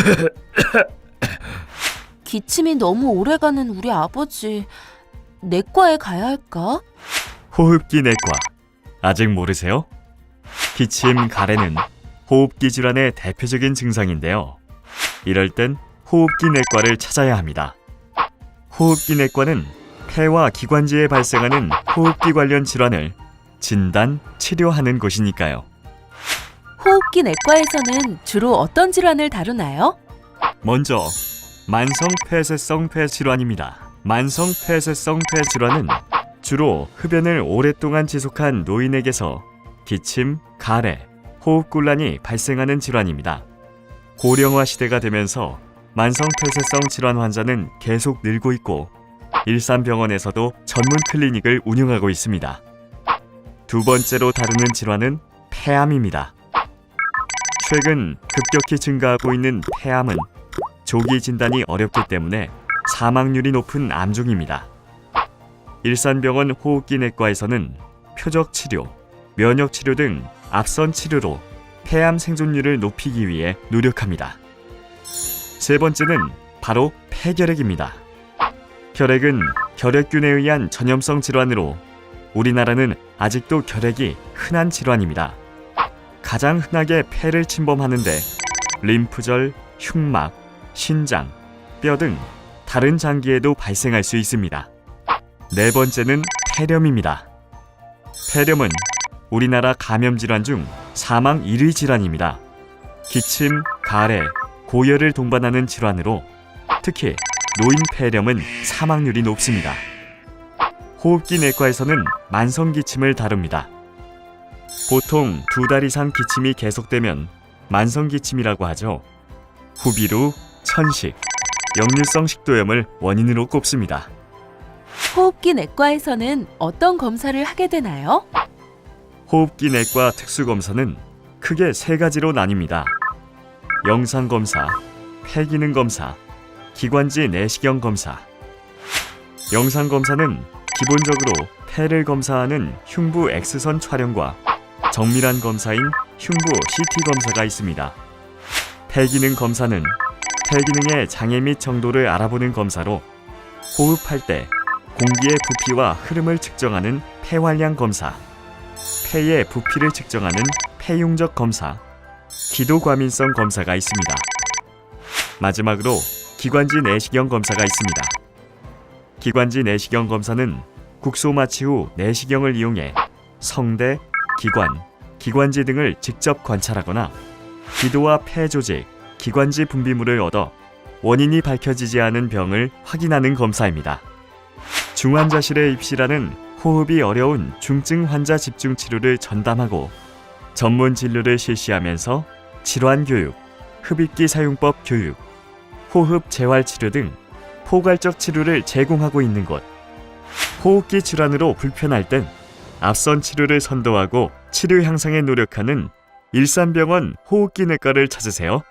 기침이 너무 오래가는 우리 아버지. 내과에 가야 할까? 호흡기 내과 아직 모르세요? 기침, 가래는 호흡기 질환의 대표적인 증상인데요. 이럴 땐 호흡기 내과를 찾아야 합니다. 호흡기 내과는 폐와 기관지에 발생하는 호흡기 관련 질환을 진단, 치료하는 곳이니까요. 호흡기 내과에서는 주로 어떤 질환을 다루나요? 먼저 만성 폐쇄성 폐 질환입니다. 만성 폐쇄성 폐 질환은 주로 흡연을 오랫동안 지속한 노인에게서 기침, 가래, 호흡곤란이 발생하는 질환입니다. 고령화 시대가 되면서 만성 폐쇄성 질환 환자는 계속 늘고 있고 일산병원에서도 전문 클리닉을 운영하고 있습니다. 두 번째로 다루는 질환은 폐암입니다. 최근 급격히 증가하고 있는 폐암은 조기 진단이 어렵기 때문에 사망률이 높은 암종입니다. 일산병원 호흡기 내과에서는 표적 치료, 면역 치료 등 앞선 치료로 폐암 생존율을 높이기 위해 노력합니다. 세 번째는 바로 폐결핵입니다. 결핵은 결핵균에 의한 전염성 질환으로 우리나라는 아직도 결핵이 흔한 질환입니다. 가장 흔하게 폐를 침범하는데 림프절, 흉막, 신장, 뼈 등 다른 장기에도 발생할 수 있습니다. 네 번째는 폐렴입니다. 폐렴은 우리나라 감염 질환 중 사망 1위 질환입니다. 기침, 가래, 고열을 동반하는 질환으로 특히 노인 폐렴은 사망률이 높습니다. 호흡기 내과에서는 만성 기침을 다룹니다. 보통 두 달 이상 기침이 계속되면 만성 기침이라고 하죠. 후비루, 천식, 역류성 식도염을 원인으로 꼽습니다. 호흡기 내과에서는 어떤 검사를 하게 되나요? 호흡기 내과 특수 검사는 크게 세 가지로 나뉩니다. 영상 검사, 폐 기능 검사, 기관지 내시경 검사. 영상 검사는 기본적으로 폐를 검사하는 흉부 X선 촬영과 정밀한 검사인 흉부 CT 검사가 있습니다. 폐 기능 검사는 폐 기능의 장애 및 정도를 알아보는 검사로 호흡할 때 공기의 부피와 흐름을 측정하는 폐활량 검사, 폐의 부피를 측정하는 폐용적 검사, 기도 과민성 검사가 있습니다. 마지막으로 기관지 내시경 검사가 있습니다. 기관지 내시경 검사는 국소 마취 후 내시경을 이용해 성대, 기관, 기관지 등을 직접 관찰하거나 기도와 폐 조직, 기관지 분비물을 얻어 원인이 밝혀지지 않은 병을 확인하는 검사입니다. 중환자실에 입실하는 호흡이 어려운 중증 환자 집중 치료를 전담하고 전문 진료를 실시하면서 질환 교육, 흡입기 사용법 교육, 호흡 재활 치료 등 포괄적 치료를 제공하고 있는 곳. 호흡기 질환으로 불편할 땐 앞선 치료를 선도하고 치료 향상에 노력하는 일산병원 호흡기 내과를 찾으세요.